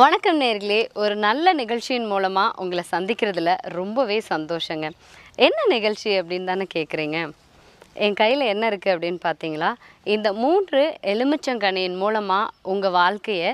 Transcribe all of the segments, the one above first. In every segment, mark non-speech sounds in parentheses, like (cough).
வணக்கம் நேர்களே. ஒரு நல்ல நிகழ்ச்சியின் மூலமாக உங்களை சந்திக்கிறதுல ரொம்பவே சந்தோஷங்க. என்ன நிகழ்ச்சி அப்படின்னு தானே கேட்குறீங்க என் கையில் என்ன இருக்குது அப்படின்னு பார்த்தீங்களா இந்த மூன்று எலுமிச்சங்கனியின் மூலமாக உங்கள் வாழ்க்கையை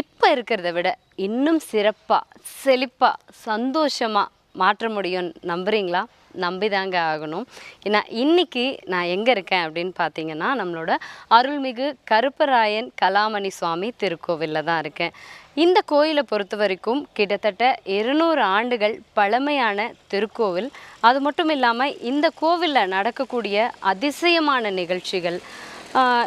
இப்போ இருக்கிறத விட இன்னும் சிறப்பாக செழிப்பாக சந்தோஷமாக மாற்ற முடியும்னு நம்புகிறீங்களா நம்பிதாங்க ஆகணும். ஏன்னா இன்னைக்கு நான் எங்கே இருக்கேன் அப்படின்னு பார்த்தீங்கன்னா நம்மளோட அருள்மிகு கருப்பராயன் கலாமணி சுவாமி திருக்கோவிலில் தான் இருக்கேன். இந்த கோயிலை பொறுத்த வரைக்கும் கிட்டத்தட்ட இருநூறு ஆண்டுகள் பழமையான திருக்கோவில். அது மட்டும் இல்லாமல் இந்த கோவிலில் நடக்கக்கூடிய அதிசயமான நிகழ்ச்சிகள்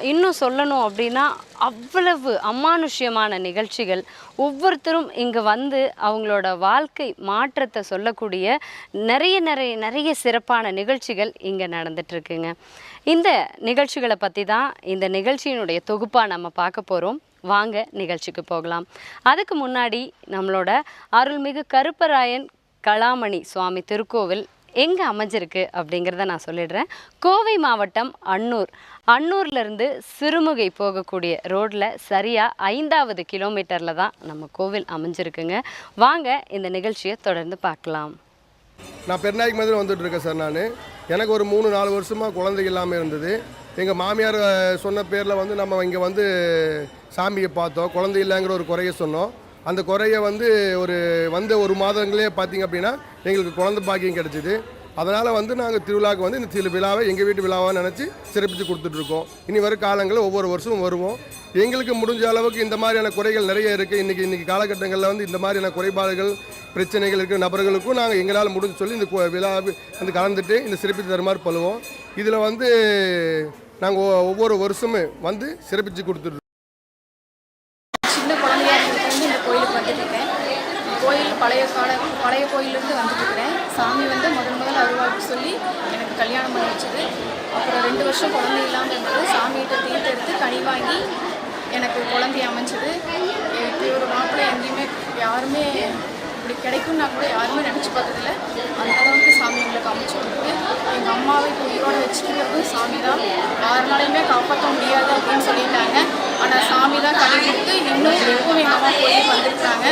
இன்னும் சொல்லணும் அப்படின்னா அவ்வளவு அமானுஷ்யமான நிகழ்ச்சிகள். ஒவ்வொருத்தரும் இங்கே வந்து அவங்களோட வாழ்க்கை மாற்றத்தை சொல்லக்கூடிய நிறைய நிறைய நிறைய சிறப்பான நிகழ்ச்சிகள் இங்கே நடந்துட்டுருக்குங்க. இந்த நிகழ்ச்சிகளை பற்றி தான் இந்த நிகழ்ச்சியினுடைய தொகுப்பாக நம்ம பார்க்க போகிறோம் வாங்க நிகழ்ச்சிக்கு போகலாம். அதுக்கு முன்னாடி நம்மளோட அருள்மிகு கருப்பராயன் கலாமணி சுவாமி திருக்கோவில் எங்கே அமைஞ்சிருக்கு அப்படிங்கிறத நான் சொல்லிடுறேன். கோவை மாவட்டம் அன்னூர். அன்னூர்லேருந்து சிறுமுகை போகக்கூடிய ரோட்டில் சரியாக ஐந்தாவது கிலோமீட்டரில் தான் நம்ம கோவில் அமைஞ்சிருக்குங்க. வாங்க இந்த நிகழ்ச்சியை தொடர்ந்து பார்க்கலாம். நான் பெருநாய்க்கு மதுரை வந்துட்டு இருக்கேன் சார் நான். எனக்கு ஒரு மூணு நாலு வருஷமாக குழந்தை இல்லாமல் இருந்தது. எங்கள் மாமியார் சொன்ன பேரில் வந்து நம்ம இங்கே வந்து சாமியை பார்த்தோம். குழந்தை இல்லைங்கிற ஒரு குறைய சொன்னோம். அந்த குறையை வந்து ஒரு வந்த ஒரு மாதங்களே பார்த்தீங்க அப்படின்னா எங்களுக்கு குழந்த பாக்கியம் கிடச்சிது. அதனால் வந்து நாங்கள் திருவிழாவுக்கு வந்து இந்த திரு விழாவை எங்கள் வீட்டு விழாவாக நினச்சி சிறப்பித்து கொடுத்துட்ருக்கோம் இனி வரும் காலங்களில் ஒவ்வொரு வருஷமும் வருவோம். எங்களுக்கு முடிஞ்ச அளவுக்கு இந்த மாதிரியான குறைகள் நிறைய இருக்குது இன்றைக்கி இன்றைக்கி காலகட்டங்களில் வந்து இந்த மாதிரியான குறைபாடுகள் பிரச்சனைகள் இருக்கிற நபர்களுக்கும் நாங்கள் எங்களால் முடிஞ்சு சொல்லி இந்த விழா வந்து கலந்துட்டு இந்த சிறப்பித்து தருமாறு பழுவோம் இதில் வந்து நாங்கள் ஒவ்வொரு வருஷமும் வந்து சிறப்பித்து கொடுத்துட்ருக்கோம் சின்ன குழந்தையா இருந்ததுலேருந்து இந்த கோயிலுக்கு வந்துட்டு இருக்கேன் கோயில் பழைய கால பழைய கோயிலேருந்து வந்துட்டு இருக்கிறேன் சாமி வந்து முதல் முதல் அருள்வாக்கு சொல்லி எனக்கு கல்யாணம் பண்ணி வச்சது அப்புறம் ரெண்டு வருஷம் குழந்தை இல்லாமல் இருந்தது சாமிகிட்ட தீர்த்து எடுத்து கனி வாங்கி எனக்கு குழந்தை அமைஞ்சது இப்படி ஒரு மாப்பிள்ளை எங்கேயுமே யாருமே இப்படி கிடைக்கும்னா கூட யாருமே நினச்சி பார்த்ததில்ல அந்த அளவுக்கு சாமி எங்களுக்கு அமைச்சு கொடுத்து எங்கள் அம்மாவை இப்போ உயிரோட வச்சுக்கிறதும் சாமி தான் யாருனாலையுமே காப்பாற்ற முடியாது அப்படின்னு சொல்லிட்டாங்க ஆனால் சாமி தான் கனி கொடுத்து இன்னும் எப்பவும் எங்கள் அம்மா கோயிலுக்கு வந்திருக்காங்க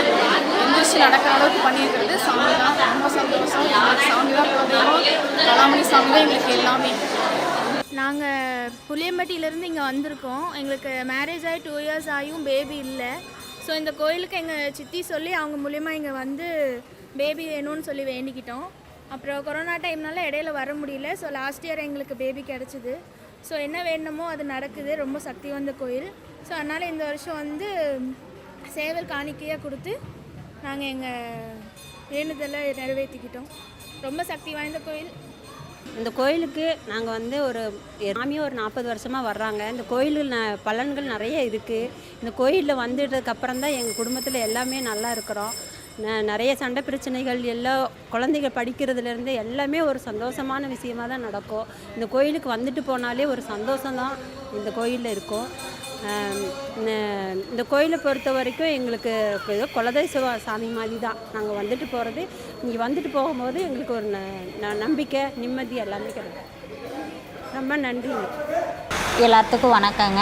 எந்திரிச்சு நடக்கிற அளவுக்கு பண்ணியிருக்கிறது. சாமி தான் ரொம்ப சந்தோஷம். எங்களுக்கு சாமி தான் கலாமணி சாமி தான் எங்களுக்கு எல்லாமே. நாங்கள் புளியம்பட்டியிலேருந்து இங்கே வந்திருக்கோம். எங்களுக்கு மேரேஜ் ஆகி டூ இயர்ஸ் ஆகியும் பேபி இல்லை. ஸோ இந்த கோயிலுக்கு எங்கள் சித்தி சொல்லி அவங்க மூலியமா இங்கே வந்து பேபி வேணும்னு சொல்லி வேண்டிக்கிட்டோம். அப்புறம் கொரோனா டைம்னால இடையில வர முடியல. ஸோ லாஸ்ட் இயர் எங்களுக்கு பேபி கிடச்சிது. ஸோ என்ன வேணுமோ அது நடக்குது. ரொம்ப சக்தி வாய்ந்த கோயில். ஸோ அதனால் இந்த வருஷம் வந்து சேவல் காணிக்கையாக கொடுத்து நாங்கள் எங்கள் வேண்டுதலை நிறைவேற்றிக்கிட்டோம் ரொம்ப சக்தி வாய்ந்த கோயில். இந்த கோயிலுக்கு நாங்கள் வந்து ஒரு சாமியும் ஒரு நாற்பது வருஷமாக வர்றாங்க. இந்த கோயிலில் ந பலன்கள் நிறைய இருக்குது இந்த கோயிலில் வந்துட்டதுக்கப்புறம் தான் எங்கள் குடும்பத்தில் எல்லாமே நல்லா இருக்கிறோம். நிறைய சண்டை பிரச்சனைகள் எல்லாம் குழந்தைகள் படிக்கிறதுலேருந்து எல்லாமே ஒரு சந்தோஷமான விஷயமா தான் நடக்கும். இந்த கோயிலுக்கு வந்துட்டு போனாலே ஒரு சந்தோஷம்தான் இந்த கோயிலில் இருக்கும். இந்த கோயிலை பொறுத்த வரைக்கும் எங்களுக்கு ஏதோ குலதெய்வ சாமி மாதிரி தான். நாங்கள் வந்துட்டு போகிறது இங்கே வந்துட்டு போகும்போது எங்களுக்கு ஒரு ந- ந- நம்பிக்கை நிம்மதி எல்லாமே கிடைக்கும். ரொம்ப நன்றி எல்லாத்துக்கும் வணக்கங்க.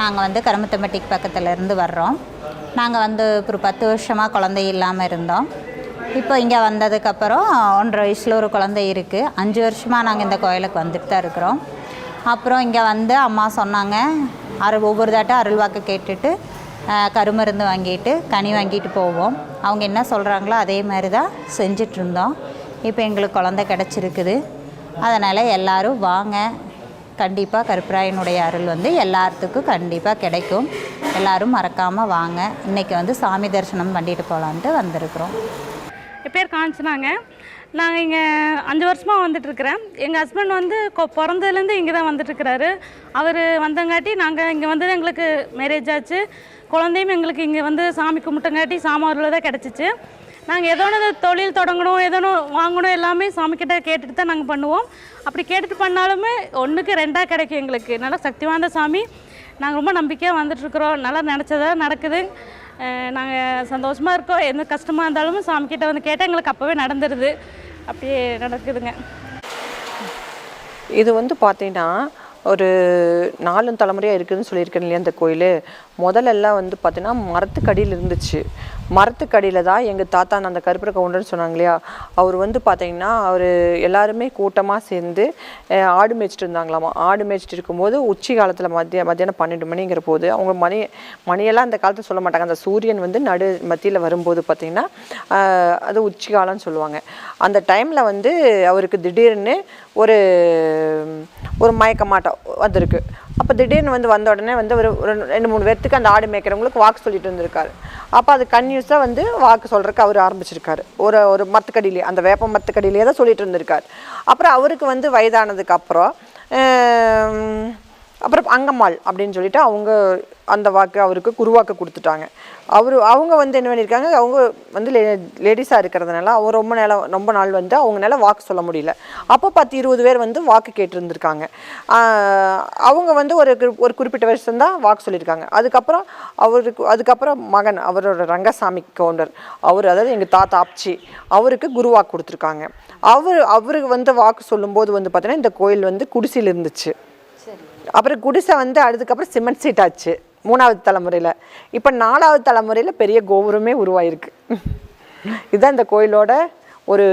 நாங்கள் வந்து கருமத்தம்பட்டிக்கு பக்கத்தில் இருந்து வர்றோம். நாங்கள் வந்து ஒரு பத்து வருஷமாக குழந்தை இல்லாமல் இருந்தோம். இப்போ இங்கே வந்ததுக்கப்புறம் ஒன்றரை வயசில் ஒரு குழந்தை இருக்குது அஞ்சு வருஷமாக நாங்கள் இந்த கோயிலுக்கு வந்துட்டு தான் இருக்கிறோம். அப்புறம் இங்கே வந்து அம்மா சொன்னாங்க அரு ஒவ்வொரு தாட்டம் அருள்வாக்கு கேட்டுட்டு கருமருந்து வாங்கிட்டு கனி வாங்கிட்டு போவோம். அவங்க என்ன சொல்கிறாங்களோ அதே மாதிரி தான் செஞ்சிட்ருந்தோம் இப்போ எங்களுக்கு குழந்தை கிடச்சிருக்குது. அதனால் எல்லோரும் வாங்க கண்டிப்பாக கருப்பராயனுடைய அருள் வந்து எல்லாத்துக்கும் கண்டிப்பாக கிடைக்கும். எல்லாரும் மறக்காமல் வாங்க. இன்றைக்கி வந்து சாமி தரிசனம் பண்ணிட்டு போகலான்ட்டு வந்திருக்கிறோம். என் பேர் காஞ்சனாங்க. நாங்கள் இங்கே அஞ்சு வருஷமாக வந்துட்டுருக்குறேன் எங்கள் ஹஸ்பண்ட் வந்து கொ பிறந்ததுலேருந்து இங்கே தான் வந்துட்டுருக்கிறாரு அவர் வந்தங்காட்டி நாங்கள் இங்கே வந்தது எங்களுக்கு மேரேஜ் ஆச்சு. குழந்தையும் எங்களுக்கு இங்கே வந்து சாமி கும்பிட்டங்காட்டி சாமாரில் தான் கிடச்சிச்சு. நாங்கள் ஏதோ ஒன்று தொழில் தொடங்கணும் எதனும் வாங்கணும் எல்லாமே சாமிக்கிட்ட கேட்டுட்டு தான் நாங்கள் பண்ணுவோம். அப்படி கேட்டுட்டு பண்ணாலுமே ஒன்றுக்கு ரெண்டாக கிடைக்கும் எங்களுக்கு. நல்லா சக்தி வாய்ந்த சாமி. நாங்கள் ரொம்ப நம்பிக்கையாக வந்துட்டுருக்குறோம் நல்லா நினச்சதா நடக்குது. நாங்கள் சந்தோஷமாக இருக்கோம். எந்த கஷ்டமாக இருந்தாலும் சாமிக்கிட்ட வந்து கேட்டால் எங்களுக்கு அப்போவே நடந்துடுது அப்படியே நடக்குதுங்க. இது வந்து பார்த்தீங்கன்னா ஒரு நாலு தலைமுறையாக இருக்குதுன்னு சொல்லியிருக்கேன் இல்லையா இந்த கோயில்? முதல்லலாம் வந்து பார்த்தீங்கன்னா மரத்துக்கடியில் இருந்துச்சு. மரத்துக்கடியில் தான் எங்கள் தாத்தா அந்த கருப்பர கவுண்டர்னு சொன்னாங்க இல்லையா? அவர் வந்து பார்த்தீங்கன்னா அவர் எல்லாருமே கூட்டமாக சேர்ந்து ஆடு மேய்ச்சிட்டு இருந்தாங்களாமா? ஆடு மேய்ச்சிட்டு இருக்கும்போது உச்சி காலத்தில் மத்திய மத்தியானம் பன்னெண்டு மணிங்கிற போது அவங்க மணி மணியெல்லாம் அந்த காலத்தில் சொல்ல மாட்டாங்க. அந்த சூரியன் வந்து நடு மத்தியில் வரும்போது பார்த்திங்கன்னா அது உச்சி காலம்னு சொல்லுவாங்க. அந்த டைமில் வந்து அவருக்கு திடீர்னு ஒரு ஒரு மயக்கமாட்டம் வந்திருக்கு. அப்போ திடீர்னு வந்து வந்த உடனே வந்து ஒரு ரெண்டு மூணு பேர்த்துக்கு அந்த ஆடு மேய்க்கிறவங்களுக்கு வாக்கு சொல்லிட்டு இருந்திருக்காரு. அப்போ அது கன்யூஸாக வந்து வாக்கு சொல்கிறதுக்கு அவர் ஆரம்பிச்சிருக்காரு. ஒரு ஒரு மத்துக்கடியிலே அந்த வேப்ப மத்துக்கடியிலே தான் சொல்லிட்டு இருந்திருக்காரு. அப்புறம் அவருக்கு வந்து வயதானதுக்கு அப்புறம் அப்புறம் அங்கம்மாள் அப்படின்னு சொல்லிட்டு அவங்க அந்த வாக்கு அவருக்கு குருவாக்கு கொடுத்துட்டாங்க. அவர் அவங்க வந்து என்ன பண்ணியிருக்காங்க அவங்க வந்து லே லேடிஸாக இருக்கிறதுனால அவர் ரொம்ப நேரம் ரொம்ப நாள் வந்து அவங்களால வாக்கு சொல்ல முடியல. அப்போ பத்து இருபது பேர் வந்து வாக்கு கேட்டிருந்திருக்காங்க. அவங்க வந்து ஒரு ஒரு குறிப்பிட்ட வருஷம் தான் வாக்கு சொல்லியிருக்காங்க. அதுக்கப்புறம் அவருக்கு அதுக்கப்புறம் மகன் அவரோட ரங்கசாமி கவுண்டர் அவர் அதாவது எங்கள் தாத்தா ஆப்ச்சி அவருக்கு குருவாக்கு கொடுத்துருக்காங்க. அவர் அவருக்கு வந்து வாக்கு சொல்லும்போது வந்து பார்த்தீங்கன்னா இந்த கோயில் வந்து குடிசையில் இருந்துச்சு. அப்புறம் குடிசை வந்து அதுக்கப்புறம் சிமெண்ட் சீட் ஆச்சு மூணாவது தலைமுறையில். இப்போ நாலாவது தலைமுறையில் பெரிய கோபுரமே உருவாயிருக்கு. இதுதான் இந்த கோயிலோட ஒரு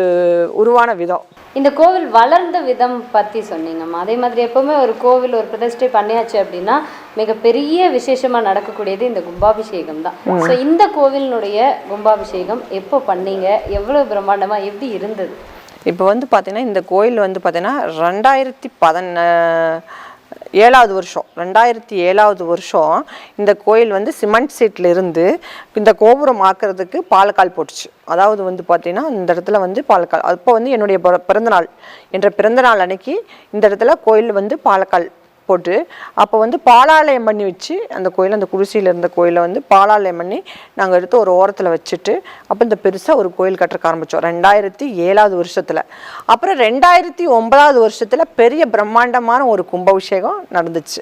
உருவான விதம். இந்த கோவில் வளர்ந்த விதம் பற்றி சொன்னீங்கம்மா அதே மாதிரி எப்பவுமே ஒரு கோவில் ஒரு பிரதிஷ்டை பண்ணியாச்சு அப்படின்னா மிகப்பெரிய விசேஷமாக நடக்கக்கூடியது இந்த கும்பாபிஷேகம் தான். ஸோ இந்த கோவிலினுடைய கும்பாபிஷேகம் எப்போ பண்ணீங்க? எவ்வளோ பிரம்மாண்டமாக எப்படி இருந்தது? இப்போ வந்து பார்த்தீங்கன்னா இந்த கோயில் வந்து பார்த்தீங்கன்னா ரெண்டாயிரத்தி பதின ஏழாவது வருஷம் ரெண்டாயிரத்தி ஏழாவது வருஷம் இந்த கோயில் வந்து சிமெண்ட் சீட்டில் இருந்து இந்த கோபுரம் ஆக்கிறதுக்கு பாலக்கால் போட்டுச்சு. அதாவது வந்து பார்த்திங்கன்னா இந்த இடத்துல வந்து பாலக்கால் அப்போ வந்து என்னுடைய பிற- பிறந்தநாள் என்ற பிறந்தநாள் அன்னைக்கு இந்த இடத்துல கோயில் வந்து பாலக்கால் போட்டு அப்போ வந்து பாலாலயம் பண்ணி வச்சு அந்த கோயில் அந்த குடிசையில் இருந்த கோயிலை வந்து பாலாலயம் பண்ணி நாங்கள் எடுத்து ஒரு ஓரத்தில் வச்சுட்டு அப்போ இந்த பெருசாக ஒரு கோயில் கட்டுறக்க ஆரம்பித்தோம் ரெண்டாயிரத்தி ஏழாவது வருஷத்தில். அப்புறம் ரெண்டாயிரத்தி ஒன்பதாவது வருஷத்தில் பெரிய பிரம்மாண்டமான ஒரு கும்பாபிஷேகம் நடந்துச்சு.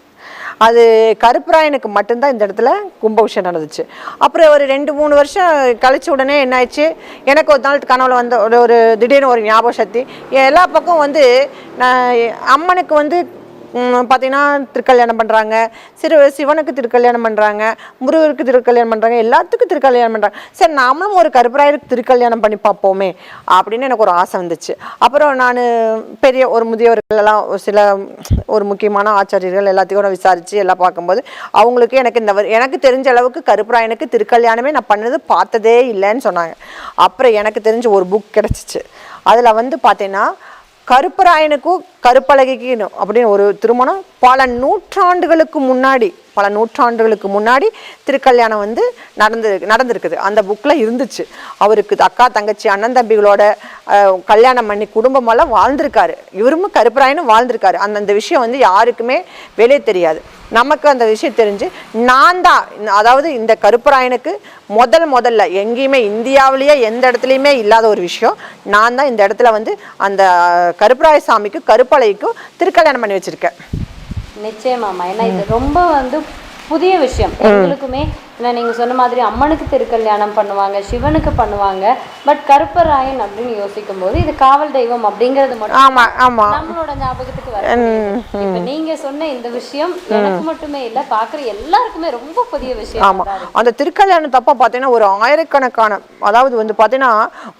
அது கருப்பராயனுக்கு மட்டும்தான் இந்த இடத்துல கும்பாபிஷேகம் நடந்துச்சு. அப்புறம் ஒரு ரெண்டு மூணு வருஷம் கழிச்ச உடனே என்ன ஆயிடுச்சு? எனக்கு ஒரு நாள் கனவுல வந்த ஒரு ஒரு திடீர்னு ஒரு ஞாபக சக்தி. எல்லா பக்கம் வந்து நான் அம்மனுக்கு வந்து பார்த்தீங்கன்னா திருக்கல்யாணம் பண்ணுறாங்க சிறு சிவனுக்கு திருக்கல்யாணம் பண்ணுறாங்க முருகருக்கு திருக்கல்யாணம் பண்ணுறாங்க எல்லாத்துக்கும் திருக்கல்யாணம் பண்ணுறாங்க சரி நாமளும் ஒரு கருப்பராயருக்கு திருக்கல்யாணம் பண்ணி பார்ப்போமே அப்படின்னு எனக்கு ஒரு ஆசை வந்துச்சு. அப்புறம் நான் பெரிய ஒரு முதியவர்கள் எல்லாம் ஒரு சில ஒரு முக்கியமான ஆச்சாரியர்கள் எல்லாத்தையும் கூட விசாரித்து எல்லாம் பார்க்கும்போது அவங்களுக்கு எனக்கு இந்த எனக்கு தெரிஞ்ச அளவுக்கு கருப்பராயனுக்கு திருக்கல்யாணமே நான் பண்ணது பார்த்ததே இல்லைன்னு சொன்னாங்க. அப்புறம் எனக்கு தெரிஞ்ச ஒரு புக் கிடச்சிச்சு. அதில் வந்து பார்த்தீங்கன்னா கருப்பராயனுக்கும் கருப்பழகிக்கணும் அப்படின்னு ஒரு திருமணம். பல நூற்றாண்டுகளுக்கு முன்னாடி பல நூற்றாண்டுகளுக்கு முன்னாடி திருக்கல்யாணம் வந்து நடந்து நடந்திருக்குது. அந்த புக்கில் இருந்துச்சு. அவருக்கு அக்கா தங்கச்சி அண்ணன் தம்பிகளோட கல்யாணம் பண்ணி குடும்பமெல்லாம் வாழ்ந்திருக்காரு. இவரும் கருப்பராயனும் வாழ்ந்திருக்காரு. அந்த அந்த விஷயம் வந்து யாருக்குமே வெளியே தெரியாது. நமக்கு அந்த விஷயம் தெரிஞ்சு நான் தான் அதாவது இந்த கருப்பராயனுக்கு முதல் முதல்ல எங்கேயுமே இந்தியாவிலேயே எந்த இடத்துலையுமே இல்லாத ஒரு விஷயம். நான் தான் இந்த இடத்துல வந்து அந்த கருப்பராய சாமிக்கு கருப்பு கருப்பலைக்கும் திருக்கல்யாணம் பண்ணி வச்சிருக்கேன். நிச்சயமாம்மா. ஏன்னா இது ரொம்ப வந்து புதிய விஷயம். எங்களுக்குமே ஏன்னா நீங்க சொன்ன மாதிரி அம்மனுக்கு திருக்கல்யாணம் பண்ணுவாங்க சிவனுக்கு பண்ணுவாங்க. பட் கருப்பராயன் அப்படின்னு யோசிக்கும் போது இது காவல் தெய்வம் அப்படிங்கிறது மட்டும் ஆமா ஆமா. நம்மளோட ஞாபகத்துக்கு வர இப்ப நீங்க சொன்ன இந்த விஷயம் எனக்கு மட்டுமே இல்ல பாக்குற எல்லாருக்குமே ரொம்ப புதிய விஷயம் ஆமா. அந்த திருக்கல்யாணம் தப்பா பார்த்தீங்கன்னா ஒரு ஆயிரக்கணக்கான அதாவது வந்து பார்த்தீங்கன்னா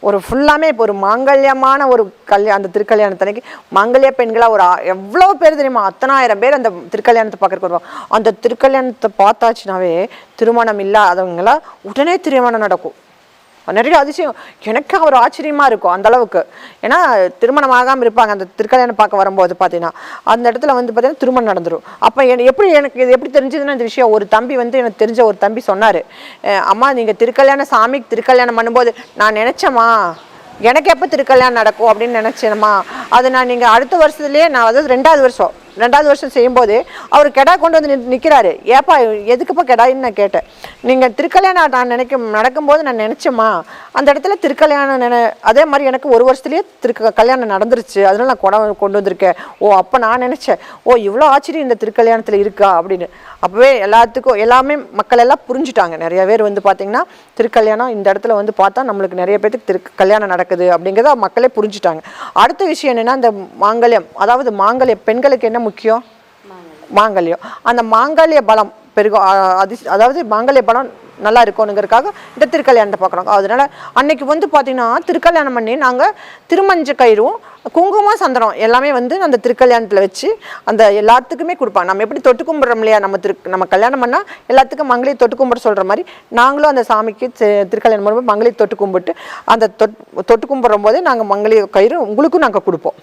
ஒரு ஃபுல்லாமே இப்போ ஒரு மாங்கல்யமான ஒரு கல்யாணம் அந்த திருக்கல்யாணத்தன்னைக்கு மாங்கல்ய பெண்களா ஒரு எவ்வளவு பேர் தெரியுமா? அத்தனாயிரம் பேர் அந்த திருக்கல்யாணத்தை பார்க்கறதுக்கு வருவாங்க. அந்த திருக்கல்யாணத்தை பார்த்தாச்சுனாவே திருமணம் இல்லாதவங்களா உடனே திருமணம் நடக்கும். நிறைய அதிசயம். எனக்கு ஒரு ஆச்சரியமாக இருக்கும் அந்த அளவுக்கு. ஏன்னா திருமணம் ஆகாமல் இருப்பாங்க. அந்த திருக்கல்யாணம் பார்க்க வரும்போது பார்த்தீங்கன்னா அந்த இடத்துல வந்து பார்த்தீங்கன்னா திருமணம் நடந்துடும் அப்போ என் எப்படி எனக்கு இது எப்படி தெரிஞ்சதுன்னா இந்த விஷயம் ஒரு தம்பி வந்து எனக்கு தெரிஞ்ச ஒரு தம்பி சொன்னார். அம்மா நீங்கள் திருக்கல்யாணம் சாமிக்கு திருக்கல்யாணம் பண்ணும்போது நான் நினச்சேம்மா. எனக்கு எப்போ திருக்கல்யாணம் நடக்கும்? அப்படின்னு நினச்சேனம்மா அது நான் நீங்கள் அடுத்த வருஷத்துலேயே நான் அதாவது ரெண்டாவது வருஷம். ரெண்டாவது வருஷம் செய்யும்போது அவர் கெடா கொண்டு வந்து நிற்கிறாரு ஏப்பா எதுக்குப்பா கெடாயின்னு நான் கேட்டேன். நீங்கள் திருக்கல்யாணம் நான் நினைக்கும் நடக்கும்போது நான் நினச்சேம்மா. அந்த இடத்துல திருக்கல்யாணம் நினை அதே மாதிரி எனக்கு ஒரு வருஷத்துலேயே திருக்கு கல்யாணம் நடந்துருச்சு. அதனால நான் கொடை கொண்டு வந்திருக்கேன். ஓ அப்போ நான் நினச்சேன் ஓ இவ்வளோ ஆச்சரியம் இந்த திருக்கல்யாணத்தில் இருக்கா? அப்படின்னு. அப்போவே எல்லாத்துக்கும் எல்லாமே மக்கள் எல்லாம் புரிஞ்சுட்டாங்க. நிறைய பேர் வந்து பார்த்தீங்கன்னா திருக்கல்யாணம் இந்த இடத்துல வந்து பார்த்தா நம்மளுக்கு நிறைய பேருக்கு திரு கல்யாணம் நடக்குது அப்படிங்கிறத மக்களே புரிஞ்சுட்டாங்க. அடுத்த விஷயம் என்னன்னா இந்த மாங்கல்யம் அதாவது மாங்கல்யம் பெண்களுக்கு என்ன முக்கியம்? மாங்கல்யம். அந்த மாங்கல்ய பலம் பெருகும் அதி அதாவது மாங்கல்ய பலம் நல்லா இருக்கணுங்கிறதுக்காக இந்த திருக்கல்யாணத்தை பார்க்குறோம் அதனால அன்னைக்கு வந்து பார்த்திங்கன்னா திருக்கல்யாணம் பண்ணி நாங்கள் திருமஞ்ச கயிறும் குங்குமம் சந்தனம் எல்லாமே வந்து அந்த திருக்கல்யாணத்தில் வச்சு அந்த எல்லாத்துக்குமே கொடுப்பாங்க. நம்ம எப்படி தொட்டு கும்பிட்றோம் இல்லையா? நம்ம திரு நம்ம கல்யாணம் பண்ணால் எல்லாத்துக்கும் மங்களி தொட்டு கும்பிட சொல்கிற மாதிரி நாங்களும் அந்த சாமிக்கு திருக்கல்யாணம் பண்ணும்போது மங்களி தொட்டு கும்பிட்டு அந்த தொட் தொட்டு கும்பிட்ற போதே நாங்கள் மங்களி கயிறு உங்களுக்கும் நாங்கள் கொடுப்போம்.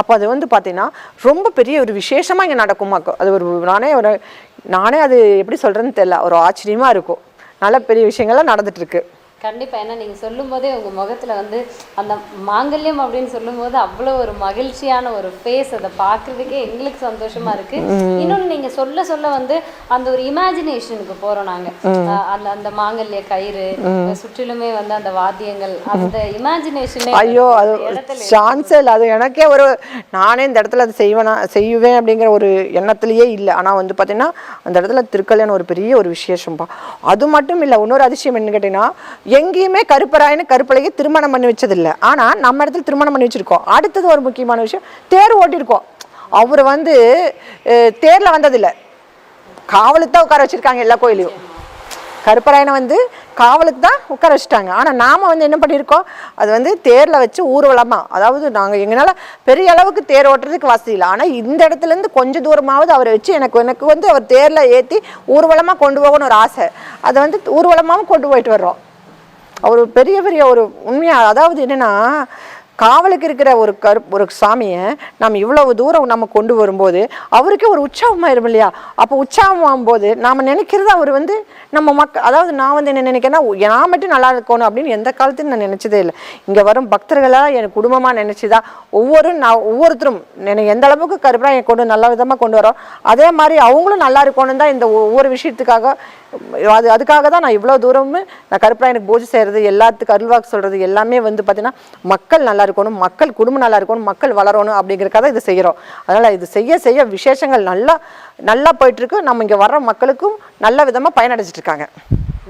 அப்போ அது வந்து பார்த்தீங்கன்னா ரொம்ப பெரிய ஒரு விசேஷமாக இங்கே நடக்குமாக்கும் அது ஒரு நானே ஒரு நானே அது எப்படி சொல்கிறேன்னு தெரில ஒரு ஆச்சரியமாக இருக்கும். நல்ல பெரிய விஷயங்கள்லாம் நடந்துகிட்ருக்கு இருக்கு கண்டிப்பா. ஏன்னா நீங்க சொல்லும் போதே உங்க முகத்துல வந்து அந்த மாங்கல்யம் அப்படின்னு சொல்லும்போது அவ்வளோ ஒரு மகிழ்ச்சியான ஒரு ஃபேஸ் அதை பார்க்கறதுக்கே எங்களுக்கு சந்தோஷமா இருக்கு. இன்னொன்னு நீங்க சொல்ல சொல்ல வந்து அந்த ஒரு இமேஜினேஷனுக்கு போறோம் நாங்க. அஹ் அந்த அந்த மாங்கல்ய கயிறு சுற்றிலுமே வந்து அந்த வாத்தியங்கள் அந்த இமேஜினேஷனே ஐயோ அது சான்ஸே இல்லை. அது எனக்கே ஒரு நானே இந்த இடத்துல அது செய்வேனா செய்வேன் அப்படிங்கிற ஒரு எண்ணத்துலயே இல்லை. ஆனால் வந்து பார்த்தீங்கன்னா அந்த இடத்துல திருக்கல்யாணம் ஒரு பெரிய ஒரு விசேஷம்பா. அது மட்டும் இல்லை இன்னொரு அதிசயம் என்ன கேட்டிங்கன்னா எங்கேயுமே கருப்பராயன்னு கருப்பலையை திருமணம் பண்ணி வச்சதில்லை. ஆனால் நம்ம இடத்துல திருமணம் பண்ணி வச்சுருக்கோம். அடுத்தது ஒரு முக்கியமான விஷயம் தேர் ஓட்டியிருக்கோம். அவர் வந்து தேரில் வந்ததில்லை. காவலுக்கு தான் உட்கார வச்சிருக்காங்க எல்லா கோயிலையும். கருப்பராயனை வந்து காவலுக்கு தான் உட்கார வச்சுட்டாங்க. ஆனால் நாம் வந்து என்ன பண்ணியிருக்கோம்? அது வந்து தேரில் வச்சு ஊர்வலமாக அதாவது நாங்கள் எங்களால் பெரிய அளவுக்கு தேர் ஓட்டுறதுக்கு வசதி இல்லை. ஆனால் இந்த இடத்துலேருந்து கொஞ்சம் தூரமாவது அவரை வச்சு எனக்கு எனக்கு வந்து அவர் தேரில் ஏற்றி ஊர்வலமாக கொண்டு போகணும்னு ஒரு ஆசை. அதை வந்து ஊர்வலமாகவும் கொண்டு போயிட்டு வர்றோம். அவர் ஒரு பெரிய பெரிய ஒரு உண்மையாக அதாவது என்னென்னா காவலுக்கு இருக்கிற ஒரு கரு ஒரு சாமியை நம்ம இவ்வளவு தூரம் நம்ம கொண்டு வரும்போது அவருக்கே ஒரு உற்சாகமாயிரும் இல்லையா? அப்போ உற்சாகம் ஆகும்போது நாம் நினைக்கிறது அவர் வந்து நம்ம மக்கள் அதாவது நான் வந்து என்ன நினைக்கிறேன்னா நான் மட்டும் நல்லா இருக்கணும் அப்படின்னு எந்த காலத்தையும் நான் நினச்சதே இல்லை. இங்கே வரும் பக்தர்களாக என் குடும்பமாக நினச்சிதா ஒவ்வொரு நான் ஒவ்வொருத்தரும் எனக்கு எந்த அளவுக்கு கருப்பாக என் கொண்டு நல்ல விதமாக கொண்டு வரோம் அதே மாதிரி அவங்களும் நல்லா இருக்கணும் தான் இந்த ஒவ்வொரு விஷயத்துக்காக அது அதுக்காக தான் நான் இவ்வளோ தூரமும் நான் கருப்பராயனுக்கு பூஜை செய்கிறது எல்லாத்துக்கும் அருள்வாக்கு சொல்கிறது எல்லாமே வந்து பார்த்தீங்கன்னா மக்கள் நல்லா இருக்கணும் மக்கள் குடும்பம் நல்லா இருக்கணும் மக்கள் வளரணும் அப்படிங்கிறக்காக இது செய்கிறோம். அதனால் இது செய்ய செய்ய விசேஷங்கள் நல்லா நல்லா போயிட்டுருக்கு. நம்ம இங்கே வர்ற மக்களுக்கும் நல்ல விதமாக பயனடைஞ்சிட்டு இருக்காங்க.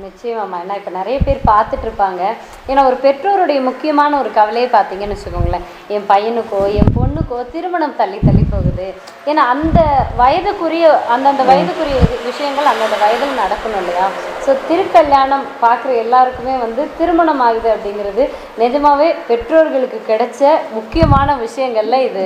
நிச்சயமாம்மா ஏன்னா இப்போ நிறைய பேர் பார்த்துட்டு இருப்பாங்க. ஏன்னா ஒரு பெற்றோருடைய முக்கியமான ஒரு கவலையை பார்த்தீங்கன்னு வச்சுக்கோங்களேன். என் பையனுக்கோ என் பொண்ணுக்கோ திருமணம் தள்ளி தள்ளி போகுது. ஏன்னா அந்த வயதுக்குரிய அந்தந்த வயதுக்குரிய விஷயங்கள் அந்தந்த வயதில் நடக்கணும் இல்லையா? ஸோ திருக்கல்யாணம் பார்க்குற எல்லாருக்குமே வந்து திருமணம் ஆகுது அப்படிங்கிறது நிஜமாவே பெற்றோர்களுக்கு கிடைச்ச முக்கியமான விஷயங்கள்ல இது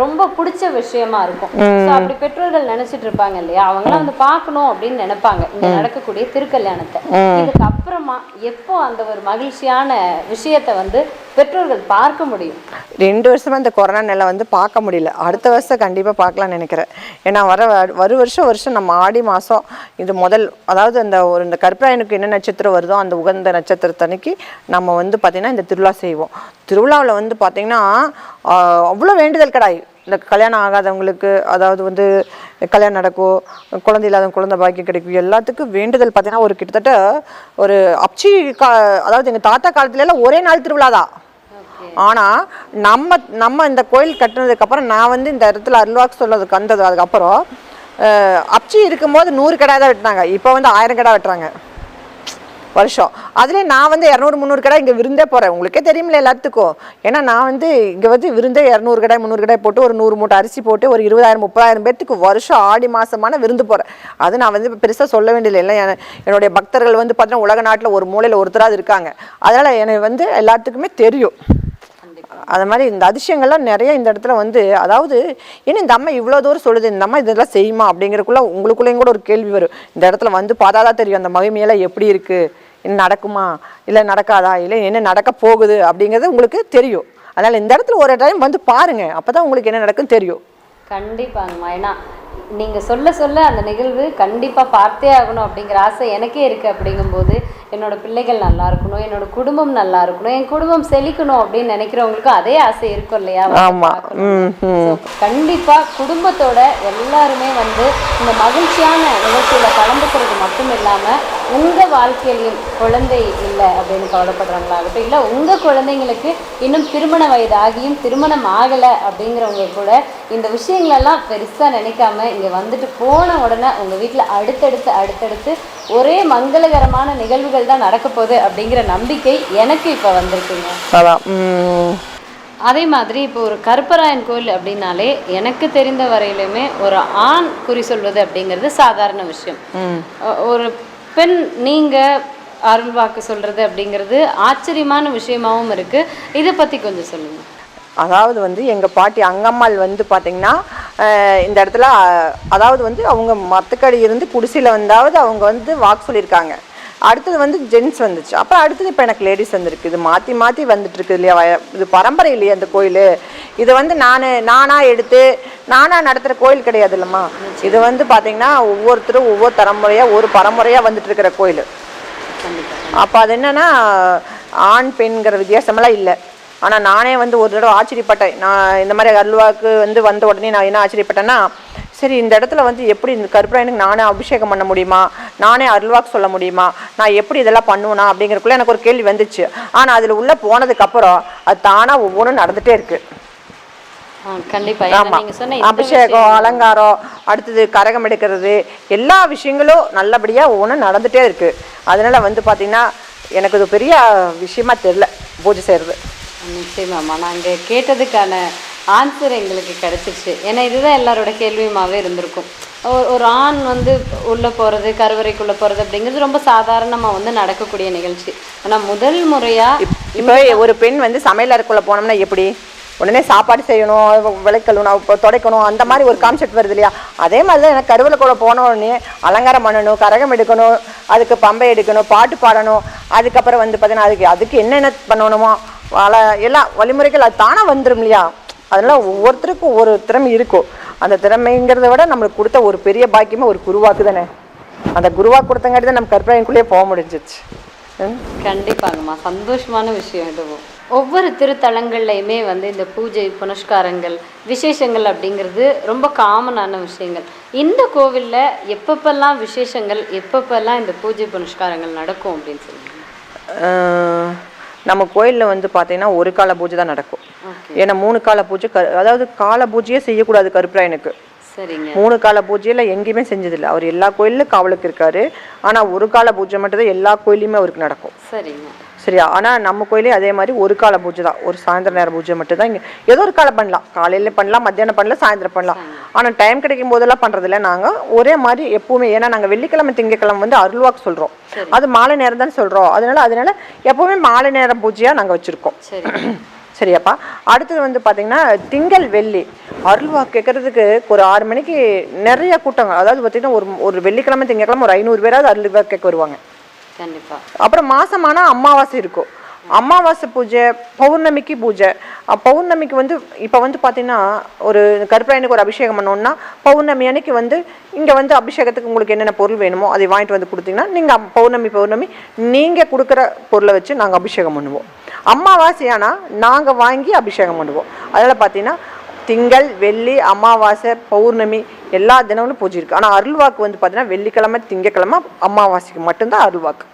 ரொம்ப பிடிச்ச விஷயமா இருக்கும். ஸோ அப்படி பெற்றோர்கள் நினைச்சிட்டு இருப்பாங்க இல்லையா? அவங்களாம் வந்து பார்க்கணும் அப்படின்னு நினைப்பாங்க. இங்க நடக்கக்கூடிய திருக்கல்யாணத்தை. இதுக்கு அப்புறமா எப்போ அந்த ஒரு மகிழ்ச்சியான விஷயத்தை வந்து பெற்றோர்கள் பார்க்க முடியும். ரெண்டு வருஷமா இந்த கொரோனா நிலை வந்து பார்க்க முடியல. அடுத்த வருஷம் கண்டிப்பாக பார்க்கலாம்னு நினைக்கிறேன். ஏன்னா வர வ- வரு வருஷம் வருஷம் நம்ம ஆடி மாதம் இது முதல் அதாவது அந்த ஒரு இந்த கற்பராயனுக்கு என்ன நட்சத்திரம் வருதோ அந்த உகந்த நட்சத்திரத்தன்னைக்கு நம்ம வந்து பார்த்திங்கன்னா இந்த திருவிழா செய்வோம். திருவிழாவில் வந்து பார்த்திங்கன்னா அவ்வளோ வேண்டுதல் கடாய் இந்த கல்யாணம் ஆகாதவங்களுக்கு அதாவது வந்து கல்யாணம் நடக்கும் குழந்தை இல்லாதவங்க குழந்தை பாக்கியம் கிடைக்கும் எல்லாத்துக்கும் வேண்டுதல் பார்த்தீங்கன்னா ஒரு கிட்டத்தட்ட ஒரு அப்சி கா அதாவது எங்கள் தாத்தா காலத்துல எல்லாம் ஒரே நாள் திருவிழா தான் ஆனால் நம்ம நம்ம இந்த கோயில் கட்டுனதுக்கப்புறம் நான் வந்து இந்த இடத்துல அருள்வாக்கு சொல்லதுக்கு வந்தது அதுக்கப்புறம் அப்சி இருக்கும்போது நூறு கடை தான் வெட்டினாங்க. இப்போ வந்து ஆயிரம் கடை வெட்டுறாங்க. வருஷம். அதுலேயும் நான் வந்து இரநூறு முந்நூறு கடை இங்கே விருந்தே போகிறேன் உங்களுக்கே தெரியுமில்ல எல்லாத்துக்கும். ஏன்னா நான் வந்து இங்கே வந்து விருந்தே இரநூறு கடை முந்நூறு கடை போட்டு ஒரு நூறு மூட்டை அரிசி போட்டு ஒரு இருபதாயிரம் முப்பதாயிரம் பேர்த்துக்கு வருஷம் ஆடி மாதமான விருந்து போகிறேன் அது நான் வந்து பெருசாக சொல்ல வேண்டியதில்லை. இல்லை என்னுடைய பக்தர்கள் வந்து பார்த்தீங்கன்னா உலக நாட்டில் ஒரு மூலையில் ஒருத்தராது இருக்காங்க. அதனால் எனக்கு வந்து எல்லாத்துக்குமே தெரியும். அது மாதிரி இந்த அதிசயங்கள்லாம் நிறைய இந்த இடத்துல வந்து அதாவது ஏன்னா இந்த அம்மா இவ்வளோ தூரம் சொல்லுது இந்த அம்மா இதெல்லாம் செய்யுமா அப்படிங்கிறக்குள்ள உங்களுக்குள்ளேயும் கூட ஒரு கேள்வி வரும். இந்த இடத்துல வந்து பார்த்தா தான் தெரியும் அந்த மகிமையெல்லாம் எப்படி இருக்குது என்ன நடக்குமா? இல்லை நடக்காதா? இல்லை என்ன நடக்க போகுது? அப்படிங்கிறது உங்களுக்கு தெரியும். அதனால் இந்த இடத்துல ஒரு டைம் வந்து பாருங்கள் அப்போ தான் உங்களுக்கு என்ன நடக்குன்னு தெரியும். கண்டிப்பாங்கம்மா. ஏன்னா நீங்க சொல்ல சொல்ல அந்த நிகழ்வு கண்டிப்பா பார்த்தே ஆகணும் அப்படிங்கிற ஆசை எனக்கே இருக்கு அப்படிங்கும்போது என்னோட பிள்ளைகள் நல்லா இருக்கணும் என்னோட குடும்பம் நல்லா இருக்கணும் என் குடும்பம் செழிக்கணும் அப்படின்னு நினைக்கிறவங்களுக்கும் அதே ஆசை இருக்கும் இல்லையா வந்து ஆமா. பார்க்கணும்னு. ம், ம். So, கண்டிப்பா குடும்பத்தோட எல்லாருமே வந்து இந்த மகிழ்ச்சியான நிகழ்ச்சியில கலந்துக்கிறது மட்டும் இல்லாம உங்க வாழ்க்கையிலையும் குழந்தை இல்லை அப்படின்னு கவலைப்படுறாங்களாகட்டும் இல்லை உங்க குழந்தைங்களுக்கு இன்னும் திருமண வயது ஆகியும் திருமணம் ஆகல அப்படிங்கிறவங்க கூட இந்த விஷயங்களெல்லாம் பெருசா நினைக்காம இங்க வந்துட்டு போன உடனே உங்க வீட்ல அடுத்தடுத்து அடுத்தடுத்து ஒரே மங்களகரமான நிகழ்வுகள் தான் நடக்க போகுது அப்படிங்கிற நம்பிக்கை எனக்கு இப்ப வந்திருக்குங்க. அதான். அதே மாதிரி இப்போ ஒரு கருப்பராயன் கோயில் அப்படின்னாலே எனக்கு தெரிந்த வரையிலுமே ஒரு ஆண் குறி சொல்வது அப்படிங்கிறது சாதாரண விஷயம். ஒரு பெண் நீங்க அருள்வாக்கு சொல்றது அப்படிங்கிறது ஆச்சரியமான விஷயமாவும் இருக்கு. இதை பத்தி கொஞ்சம் சொல்லுங்க. அதாவது வந்து எங்கள் பாட்டி அங்கம்மாள் வந்து பார்த்திங்கன்னா இந்த இடத்துல அதாவது வந்து அவங்க மரத்துக்கடி இருந்து குடிசையில் வந்தாவது அவங்க வந்து வாக்கு சொல்லியிருக்காங்க. அடுத்தது வந்து ஜென்ஸ் வந்துச்சு. அப்புறம் அடுத்தது இப்போ எனக்கு லேடிஸ் வந்திருக்கு. இது மாற்றி மாற்றி வந்துட்டு இருக்குது இல்லையா இது பரம்பரை இல்லையா அந்த கோயில்? இது வந்து நான் நானாக எடுத்து நானாக நடத்துகிற கோயில் கிடையாது இல்லைம்மா. இது வந்து பார்த்திங்கன்னா ஒவ்வொருத்தரும் ஒவ்வொரு தலைமுறையாக ஒரு பரம்பரையாக வந்துட்டு இருக்கிற கோயில் அப்போ அது என்னன்னா ஆண் பெண்கிற வித்தியாசமெல்லாம் இல்லை. ஆனால் நானே வந்து ஒரு தடவை ஆச்சரியப்பட்டேன். நான் இந்த மாதிரி அல்வாக்கு வந்து வந்த உடனே நான் என்ன ஆச்சரியப்பட்டேன்னா சரி இந்த இடத்துல வந்து எப்படி இந்த கருப்பராயனுக்கு நானே அபிஷேகம் பண்ண முடியுமா? நானே அருள்வாக்கு சொல்ல முடியுமா? நான் எப்படி இதெல்லாம் பண்ணுவேனா? அப்படிங்கிறக்குள்ள எனக்கு ஒரு கேள்வி வந்துச்சு. ஆனால் அதில் உள்ளே போனதுக்கப்புறம் அது தானாக ஒவ்வொன்றும் நடந்துகிட்டே இருக்குது அபிஷேகம் அலங்காரம் அடுத்தது கரகம் எடுக்கிறது எல்லா விஷயங்களும் நல்லபடியா ஒவ்வொன்றும் நடந்துட்டே இருக்கு. அதனால வந்து பாத்தீங்கன்னா எனக்கு இது பெரிய விஷயமா தெரியல பூஜை செய்யறது. நிச்சயமாம்மா நாங்கள் கேட்டதுக்கான ஆன்சர் எங்களுக்கு கிடைச்சிருச்சு. ஏன்னா இதுதான் எல்லாரோட கேள்வியுமாவே இருந்திருக்கும். ஒரு ஆண் வந்து உள்ளே போகிறது கருவறைக்குள்ளே போகிறது அப்படிங்கிறது ரொம்ப சாதாரணமாக வந்து நடக்கக்கூடிய நிகழ்ச்சி. ஆனால் முதல் முறையாக இப்போ ஒரு பெண் வந்து சமையல் அறைக்குள்ள போனோம்னா எப்படி? உடனே சாப்பாடு செய்யணும் விளக்கணும் இப்போ துடைக்கணும் அந்த மாதிரி ஒரு கான்செப்ட் வருது இல்லையா? அதே மாதிரி தான் எனக்கு கருவலைக்குள்ள போன உடனே அலங்காரம் பண்ணணும் கரகம் எடுக்கணும் அதுக்கு பம்பை எடுக்கணும் பாட்டு பாடணும். அதுக்கப்புறம் வந்து பார்த்தீங்கன்னா அதுக்கு அதுக்கு என்னென்ன பண்ணணுமோ வள எல்லாம் வழிமுறைகள் அது தானாக வந்துடும் இல்லையா? அதனால ஒவ்வொருத்தருக்கும் ஒவ்வொரு திறமை இருக்கும் அந்த திறமைங்கிறத விட நம்மளுக்கு கொடுத்த ஒரு பெரிய பாக்கியமே ஒரு குருவாக்கு தானே? அந்த குருவாக்கு கொடுத்தங்காட்டி தான் நம்ம கற்பனைக்குள்ளேயே போக முடிஞ்சிச்சு. கண்டிப்பாங்கம்மா. சந்தோஷமான விஷயம் இதுவும் ஒவ்வொரு திருத்தலங்கள்லையுமே வந்து இந்த பூஜை புனஸ்காரங்கள் விசேஷங்கள் அப்படிங்கிறது ரொம்ப காமனான விஷயங்கள். இந்த கோவிலில் எப்பப்பெல்லாம் விசேஷங்கள் எப்பப்பெல்லாம் இந்த பூஜை புனஸ்காரங்கள் நடக்கும் அப்படின்னு ஆஹ் நம்ம கோயிலில் வந்து பார்த்தீங்கன்னா ஒரு கால பூஜை தான் நடக்கும். ஏன்னா மூணு கால பூஜை க அதாவது கால பூஜையே செய்யக்கூடாது கருப்பராயனுக்கு. சரிங்க. மூணு கால பூஜையில் எங்கேயுமே செஞ்சதில்லை. அவர் எல்லா கோயிலும் காவலுக்கு இருக்காரு. ஆனால் ஒரு கால பூஜை மட்டும்தான் எல்லா கோயிலையுமே அவருக்கு நடக்கும். சரிங்க. சரியா? ஆனால் நம்ம கோயிலே அதே மாதிரி ஒரு கால பூஜை தான். ஒரு சாயந்தர நேர பூஜை மட்டும் தான் இங்கே ஏதோ ஒரு காலம் பண்ணலாம். காலையில் பண்ணலாம் மத்தியானம் பண்ணலாம் சாயந்தரம் பண்ணலாம். ஆனால் டைம் கிடைக்கும் போதெல்லாம் பண்ணுறதில்ல நாங்கள் ஒரே மாதிரி எப்பவுமே ஏன்னா நாங்கள் வெள்ளிக்கிழமை திங்கக்கிழமை வந்து அருள்வாக்கு சொல்கிறோம் அது மாலை நேரம் தான் சொல்கிறோம் அதனால அதனால எப்பவுமே மாலை நேர பூஜையாக நாங்கள் வச்சுருக்கோம். சரி. (clears throat) சரியாப்பா? அடுத்தது வந்து பார்த்தீங்கன்னா திங்கள் வெள்ளி. அருள்வாக்கு கேட்கறதுக்கு ஒரு ஆறு மணிக்கு நிறைய கூட்டங்க அதாவது பார்த்தீங்கன்னா ஒரு ஒரு வெள்ளிக்கிழமை திங்கக்கிழமை ஒரு ஐநூறு பேராவது அருள்வாக்கு கேட்க வருவாங்க. அப்புறம் மாசமான அமாவாசை இருக்கும். அமாவாசை பூஜை பௌர்ணமிக்கு பூஜை. பௌர்ணமிக்கு வந்து இப்போ வந்து பார்த்தீங்கன்னா ஒரு கருப்பராயனுக்கு ஒரு அபிஷேகம் பண்ணோம்னா பௌர்ணமி அன்னைக்கு வந்து இங்கே வந்து அபிஷேகத்துக்கு உங்களுக்கு என்னென்ன பொருள் வேணுமோ அதை வாங்கிட்டு வந்து கொடுத்தீங்கன்னா நீங்கள் பௌர்ணமி பௌர்ணமி நீங்கள் கொடுக்குற பொருளை வச்சு நாங்கள் அபிஷேகம் பண்ணுவோம். அமாவாசையானா நாங்கள் வாங்கி அபிஷேகம் பண்ணுவோம். அதில் பார்த்தீங்கன்னா திங்கள் வெள்ளி அமாவாசை பௌர்ணமி எல்லா தினமும் பூஜை இருக்குது ஆனால் அருள்வாக்கு வந்து பார்த்தீங்கன்னா வெள்ளிக்கிழமை திங்கக்கிழமை அமாவாசைக்கு மட்டும்தான் அருள்வாக்கு.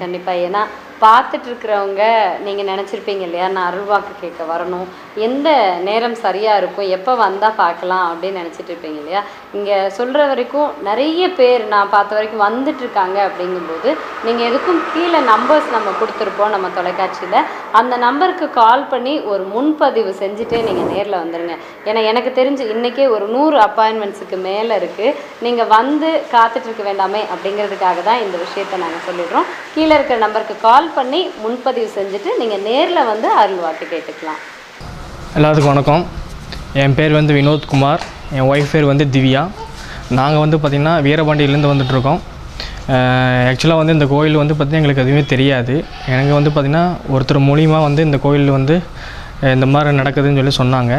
கண்டிப்பா. ஏன்னா பார்த்துட்டு இருக்கிறவங்க நீங்கள் நினச்சிருப்பீங்க இல்லையா? நான் அருள்வாக்கு கேட்க வரணும். எந்த நேரம் சரியாக இருக்கும்? எப்போ வந்தால் பார்க்கலாம் அப்படின்னு நினச்சிட்டு இருப்பீங்க இல்லையா? இங்கே சொல்கிற வரைக்கும் நிறைய பேர் நான் பார்த்த வரைக்கும் வந்துட்டு இருக்காங்க அப்படிங்கும்போது நீங்கள் எதுக்கும் கீழே நம்பர்ஸ் நம்ம கொடுத்துருப்போம் நம்ம தொலைக்காட்சியில். அந்த நம்பருக்கு கால் பண்ணி ஒரு முன்பதிவு செஞ்சுட்டே நீங்கள் நேரில் வந்துடுங்க ஏன்னா எனக்கு தெரிஞ்சு இன்னைக்கே ஒரு நூறு அப்பாயின்மெண்ட்ஸுக்கு மேலே இருக்குது நீங்கள் வந்து காத்துட்ருக்க வேண்டாமே அப்படிங்கிறதுக்காக தான் இந்த விஷயத்தை நாங்கள் சொல்லிடுறோம். கீழே இருக்கிற நம்பருக்கு கால் பண்ணி முன்பதிவு செஞ்சுட்டு நீங்கள் நேரில் வந்து அருள்வாக்கு கேட்டுக்கலாம். எல்லாத்துக்கும் வணக்கம். என் பேர் வந்து வினோத்குமார் என் ஒய்ஃப் பேர் வந்து திவ்யா. நாங்கள் வந்து பார்த்திங்கன்னா வீரபாண்டியிலேருந்து வந்துட்ருக்கோம் ஆக்சுவலாக வந்து இந்த கோயில் வந்து பார்த்திங்கன்னா எங்களுக்கு எதுவுமே தெரியாது. எனக்கு வந்து பார்த்திங்கன்னா ஒருத்தர் மூலிமா வந்து இந்த கோயில் வந்து இந்த மாதிரி நடக்குதுன்னு சொல்லி சொன்னாங்க.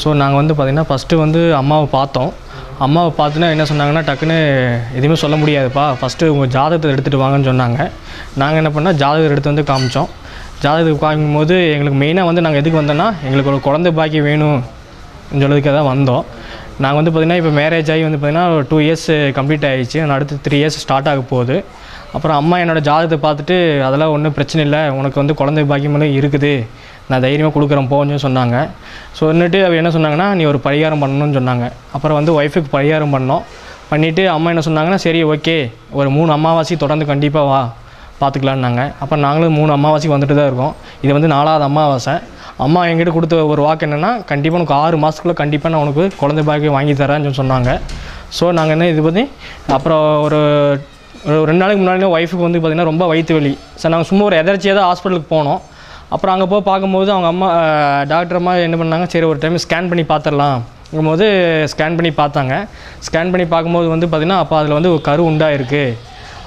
ஸோ நாங்கள் வந்து பார்த்திங்கன்னா ஃபஸ்ட்டு வந்து அம்மாவை பார்த்தோம். அம்மாவை பார்த்துன்னா என்ன சொன்னாங்கன்னா டக்குன்னு எதுவுமே சொல்ல முடியாதுப்பா. ஃபஸ்ட்டு உங்கள் ஜாதகத்தை எடுத்துகிட்டு வாங்கன்னு சொன்னாங்க. நாங்கள் என்ன பண்ணால் ஜாதகத்தை எடுத்து வந்து காமிச்சோம். ஜாதகத்துக்கு போது எங்களுக்கு மெயினாக வந்து நாங்கள் எதுக்கு வந்தோன்னா எங்களுக்கு ஒரு குழந்தை பாக்கி வேணும் சொல்கிறதுக்காக தான் வந்தோம். நாங்கள் வந்து பார்த்திங்கன்னா இப்போ மேரேஜ் ஆகி வந்து பார்த்திங்கன்னா டூ இயர்ஸ் கம்ப்ளீட் ஆகிடுச்சு நான் அடுத்து த்ரீ இயர்ஸ் ஸ்டார்ட் ஆக போகுது. அப்புறம் அம்மா என்னோடய ஜாதகத்தை பார்த்துட்டு அதெல்லாம் ஒன்றும் பிரச்சனை இல்லை. உனக்கு வந்து குழந்தை பாக்கியமெல்லாம் இருக்குது. நான் தைரியமாக கொடுக்குறேன் போன்னு சொன்னாங்க. சொன்னிட்டு அவர் என்ன சொன்னாங்கன்னா நீ ஒரு பரிகாரம் பண்ணணும்னு சொன்னாங்க. அப்புறம் வந்து ஒய்ஃபுக்கு பரிகாரம் பண்ணோம். பண்ணிவிட்டு அம்மா என்ன சொன்னாங்கன்னா சரி ஓகே ஒரு மூணு அமாவாசை தொடர்ந்து கண்டிப்பாக வா. பார்த்துக்கலான்னாங்க அப்போ நாங்களும் மூணு அமாவாசைக்கு வந்துட்டு தான் இருக்கோம். இது வந்து நாலாவது அமாவாசை. அம்மா என்கிட்ட கொடுத்த ஒரு வாக்கு என்னென்னா கண்டிப்பாக உனக்கு ஆறு மாதத்துக்குள்ளே கண்டிப்பாக நான் உனக்கு குழந்தை பாக்கியம் வாங்கி தரேன்னு சொன்னாங்க. ஸோ நாங்கள் என்ன இது பற்றி அப்புறம் ஒரு ஒரு ரெண்டு நாளைக்கு முன்னாடி ஒய்ஃபுக்கு வந்து பார்த்திங்கன்னா ரொம்ப வயிற்று வலி சார் நாங்கள் சும்மா ஒரு எதர்ச்சியாக தான் ஹாஸ்பிட்டலுக்கு போனோம். அப்புறம் அங்கே போய் பார்க்கும்போது அவங்க அம்மா டாக்டர் அம்மா என்ன பண்ணாங்க? சரி ஒரு டைம் ஸ்கேன் பண்ணி பார்த்துடலாம் போது ஸ்கேன் பண்ணி பார்த்தாங்க. ஸ்கேன் பண்ணி பார்க்கும்போது வந்து பார்த்திங்கன்னா அப்போ அதில் வந்து ஒரு கரு உண்டாயிருக்கு.